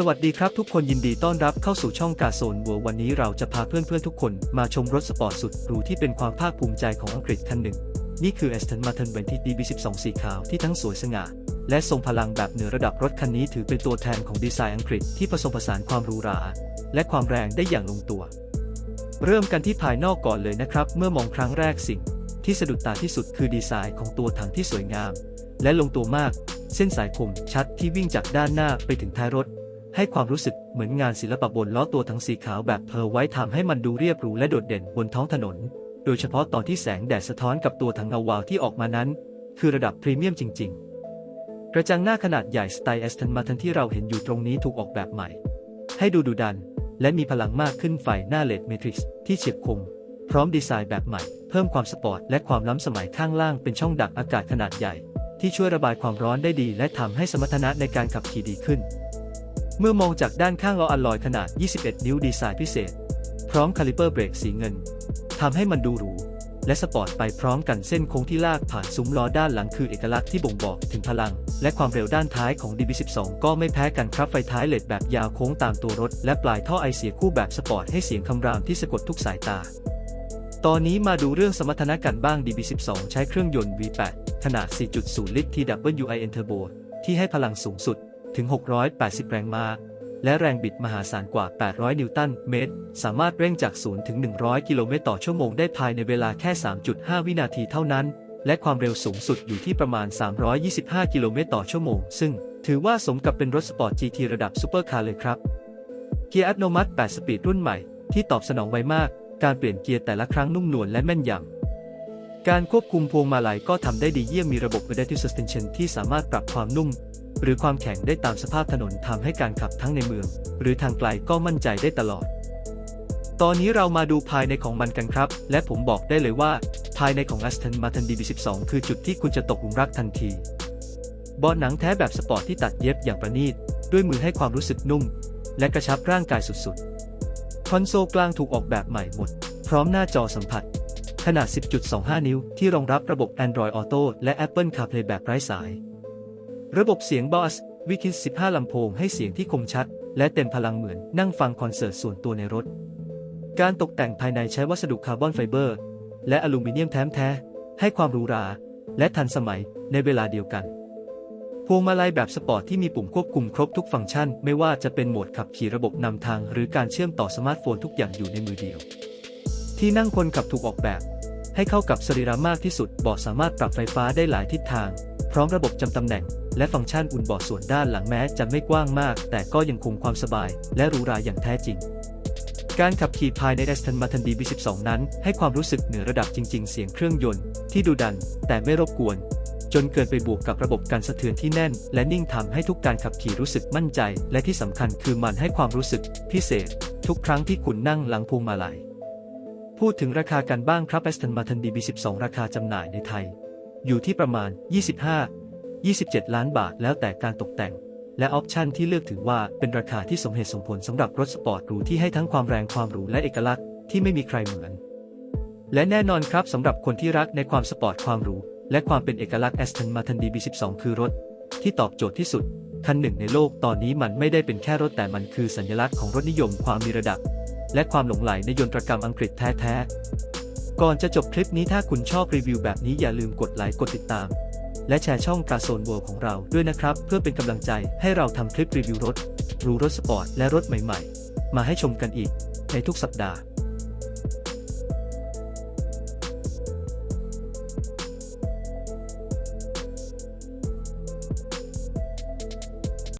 สวัสดีครับทุกคนยินดีต้อนรับเข้าสู่ช่องกาโซนวัววันนี้เราจะพาเพื่อนๆทุกคนมาชมรถสปอร์ตสุดหรูที่เป็นความภาคภูมิใจของอังกฤษคันหนึ่ง นี่คือ Aston Martin Vantage DB12 สีขาวที่ทั้งสวยสง่า และทรงพลังแบบเหนือระดับรถคันนี้ถือเป็นตัวแทนของดีไซน์อังกฤษที่ผสมผสานความหรูหรา และความแรงได้อย่างลงตัว เริ่มกันที่ภายนอกก่อนเลยนะครับ เมื่อมองครั้งแรกสิ่ง ที่สะดุดตาที่สุดคือดีไซน์ของตัวถังที่สวยงาม และลงตัวมาก เส้นสายคมชัดที่วิ่งจากด้านหน้าไปถึงท้ายรถ ให้ความรู้สึกเหมือนงานศิลปะบนล้อตัวถังสีขาวแบบเพอร์ไว้ทำให้มันดูเรียบหรูและโดดเด่นบนท้องถนน โดยเฉพาะตอนที่แสงแดดสะท้อนกับตัวถังเงาวาวที่ออกมานั้น คือระดับพรีเมียมจริง ๆ กระจังหน้าขนาดใหญ่สไตล์แอสตันมาทันที่เราเห็นอยู่ตรงนี้ถูกออกแบบใหม่ ให้ดูดุดัน และมีพลังมากขึ้นไฟหน้าเลดเมทริกซ์ที่เฉียบคม พร้อมดีไซน์แบบใหม่ เพิ่มความสปอร์ตและความล้ำสมัยข้างล่างเป็นช่องดักอากาศขนาดใหญ่ ที่ช่วยระบายความร้อนได้ดี และทำให้สมรรถนะในการขับขี่ดีขึ้น เมื่อมองจากด้านข้างล้ออัลลอยขนาด 21 นิ้วดีไซน์พิเศษ พร้อมคาลิเปอร์เบรกสีเงินทำให้มันดูหรูและสปอร์ตไปพร้อมกันเส้นโค้งที่ลากผ่านซุ้มล้อด้านหลังคือเอกลักษณ์ที่บ่งบอกถึงพลัง และความเร็วด้านท้ายของ DB12 ก็ไม่แพ้กันครับไฟท้ายเลดแบบยาวโค้งตามตัวรถ และปลายท่อไอเสียคู่แบบสปอร์ตให้เสียงคำรามที่สะกดทุกสายตา ตอนนี้มาดูเรื่องสมรรถนะกันบ้าง DB12 ใช้เครื่องยนต์ V8 ขนาด 4.0 ลิตร TWIN Turbo ที่ให้พลังสูงสุด ถึง 680 แรงม้า และแรงบิดมหาศาลกว่า 800 นิวตันเมตร สามารถเร่งจาก 0 ถึง 100 กิโลเมตรต่อชั่วโมงได้ภายในเวลาแค่ 3.5 วินาทีเท่านั้น และความเร็วสูงสุดอยู่ที่ประมาณ 325 กิโลเมตรต่อชั่วโมง ซึ่งถือว่าสมกับเป็นรถสปอร์ต GT ระดับซูเปอร์คาร์เลยครับ เกียร์อัตโนมัติ 8 สปีดรุ่นใหม่ ที่ตอบสนองไวมาก การเปลี่ยนเกียร์แต่ละครั้งนุ่มนวลและแม่นยำการควบคุมพวงมาลัยก็ทำได้ดีเยี่ยมมีระบบ Adaptive Suspension ที่สามารถปรับความนุ่ม หรือความแข็งได้ตามสภาพถนนทำให้การขับทั้งในเมือง หรือทางไกลก็มั่นใจได้ตลอด ตอนนี้เรามาดูภายในของมันกันครับ และผมบอกได้เลยว่า ภายในของ Aston Martin DB12 คือจุดที่คุณจะตกหลุมรักทันทีเบาะหนังแท้แบบสปอร์ตที่ตัดเย็บอย่างประณีต ด้วยมือให้ความรู้สึกนุ่ม และกระชับร่างกายสุดๆ คอนโซลกลางถูกออกแบบใหม่หมด พร้อมหน้าจอสัมผัส ขนาด 10.25 นิ้วที่รองรับระบบ Android Auto และ Apple CarPlay แบบไร้สาย ระบบเสียง Boss w i k i 15 ลำโพงให้เสียงที่คมชัด และเต็มพลังเหมือนนั่งฟังคอนเสิร์ตส่วนตัวในรถ การตกแต่งภายในใช้วัสดุคาร์บอนไฟเบอร์ และอลูมิเนียมแท้แท้ให้ความหรูหราและทันสมัยในเวลาเดียวกัน พวงมาลัยแบบสปอร์ตที่มีปุ่มควบคุมครบทุกฟังก์ชัน ไม่ว่าจะเป็นโหมดขับขี่ระบบนำทาง หรือการเชื่อมต่อสมาร์ทโฟนทุกอย่างอยู่ในมือเดียว ที่นั่งคนขับถูกออกแบบ ให้เข้ากับสรีระมากที่สุดเบาะสามารถปรับไฟฟ้าได้หลายทิศทาง ร้อมระบบจำตำแหน่ง และฟังก์ชันอุ่นเบาะส่วนด้านหลังแม้จะไม่กว้างมาก แต่ก็ยังคงความสบาย และหรูหราอย่างแท้จริง การขับขี่ภายใน Aston Martin DB12 นั้น ให้ความรู้สึกเหนือระดับจริง ๆ เสียงเครื่องยนต์ที่ดุดัน แต่ไม่รบกวน จนเกินไปบวกกับระบบการสะเทือนที่แน่น และนิ่งทำให้ทุกการขับขี่รู้สึกมั่นใจ และที่สำคัญคือมันให้ความรู้สึก พิเศษ ทุกครั้งที่คุณนั่งหลังพวงมาลัยพูดถึงราคากันบ้างครับ Aston Martin DB12 ราคาจำหน่ายในไทย อยู่ที่ประมาณ 25 27 ล้านบาทแล้วแต่การตกแต่ง และออปชันที่เลือกถือว่าเป็นราคาที่สมเหตุสมผลสำหรับรถสปอร์ตหรูที่ให้ทั้งความแรงความหรูและเอกลักษณ์ที่ไม่มีใครเหมือน และแน่นอนครับสำหรับคนที่รักในความสปอร์ตความหรูและความเป็นเอกลักษณ์ Aston Martin DB12 คือรถ ที่ตอบโจทย์ที่สุด คันหนึ่งในโลกตอนนี้มันไม่ได้เป็นแค่รถแต่มันคือสัญลักษณ์ของรถนิยมความมีระดับ และความหลงใหลในยนตรกรรมอังกฤษแท้ๆ ก่อนจะจบคลิปนี้ถ้าคุณชอบรีวิวแบบนี้อย่าลืมกดไลค์กดติดตาม และแชร์ช่องกาโซนเวิลด์ของเราด้วยนะครับ เพื่อเป็นกำลังใจให้เราทำคลิปรีวิวรถ รูรถสปอร์ตและรถใหม่ๆ มาให้ชมกันอีกในทุกสัปดาห์